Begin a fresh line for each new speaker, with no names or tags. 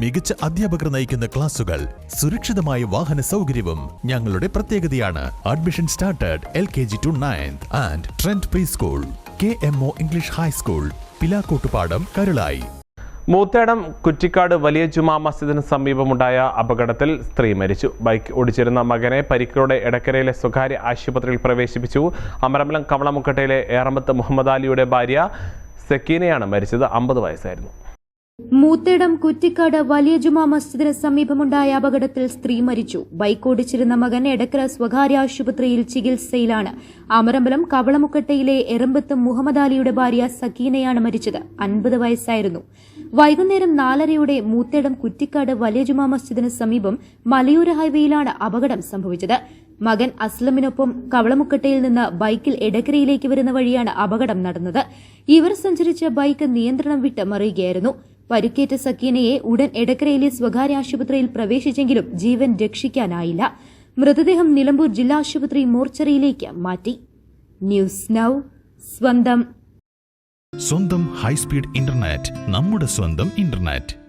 മികച്ച അധ്യാപകർ നയിക്കുന്ന ക്ലാസുകൾ സുരക്ഷിതമായ വാഹന സൗകര്യവും ഞങ്ങളുടെ പ്രത്യേകതയാണ്. Admission started L K G to ninth and trend pre school K M O English high school Pilakkottupadam Karulai
Moothedam Kuttikkad വലിയ ജുമാ മസ്ജിദിന് സമീപമുണ്ടായ അപകടത്തിൽ സ്ത്രീ മരിച്ചു. ബൈക്ക് ഓടിച്ചിരുന്ന മകനെ പരിക്കോടെ എടക്കരയിലെ സ്വകാര്യ ആശുപത്രിയിൽ പ്രവേശിപ്പിച്ചു. അമരമ്പലം കവളമുക്കട്ടയിലെ ഏറമ്പത്ത് മുഹമ്മദ് അലിയുടെ ഭാര്യ സക്കീനയാണ് മരിച്ചത്. അമ്പത് വയസ്സായിരുന്നു.
മൂത്തേടം കുറ്റിക്കാട് വലിയ ജുമാ മസ്ജിദിന് സമീപമുണ്ടായ അപകടത്തിൽ സ്ത്രീ മരിച്ചു. ബൈക്ക് ഓടിച്ചിരുന്ന മകൻ എടക്കര സ്വകാര്യ ആശുപത്രിയിൽ ചികിത്സയിലാണ്. അമരമ്പലം കവളമുക്കട്ടയിലെ എറമ്പത്ത് മുഹമ്മദ് അലിയുടെ ഭാര്യ സക്കീനയാണ് മരിച്ചത്. അൻപത് വയസ്സായിരുന്നു. വൈകുന്നേരം നാലരയോടെ മൂത്തേടം കുറ്റിക്കാട് വലിയ ജുമാ മസ്ജിദിന് സമീപം മലയോര ഹൈവേയിലാണ് അപകടം സംഭവിച്ചത്. മകൻ അസ്ലമിനൊപ്പം കവളമുക്കട്ടയിൽ നിന്ന് ബൈക്കിൽ എടക്കരയിലേക്ക് വരുന്ന വഴിയാണ് അപകടം നടന്നത്. ഇവർ സഞ്ചരിച്ച ബൈക്ക് നിയന്ത്രണം വിട്ട് മറിയുകയായിരുന്നു. പരുക്കേറ്റ സക്കീനയെ ഉടൻ എടക്കരയിലെ സ്വകാര്യ ആശുപത്രിയിൽ പ്രവേശിച്ചെങ്കിലും ജീവൻ രക്ഷിക്കാനായില്ല. മൃതദേഹം നിലമ്പൂർ ജില്ലാ ആശുപത്രി മോർച്ചറിയിലേക്ക് മാറ്റി. ന്യൂസ് നൗ സ്വന്തം.
സ്വന്തം ഹൈസ്പീഡ് ഇന്റർനെറ്റ് നമ്മുടെ സ്വന്തം ഇന്റർനെറ്റ്.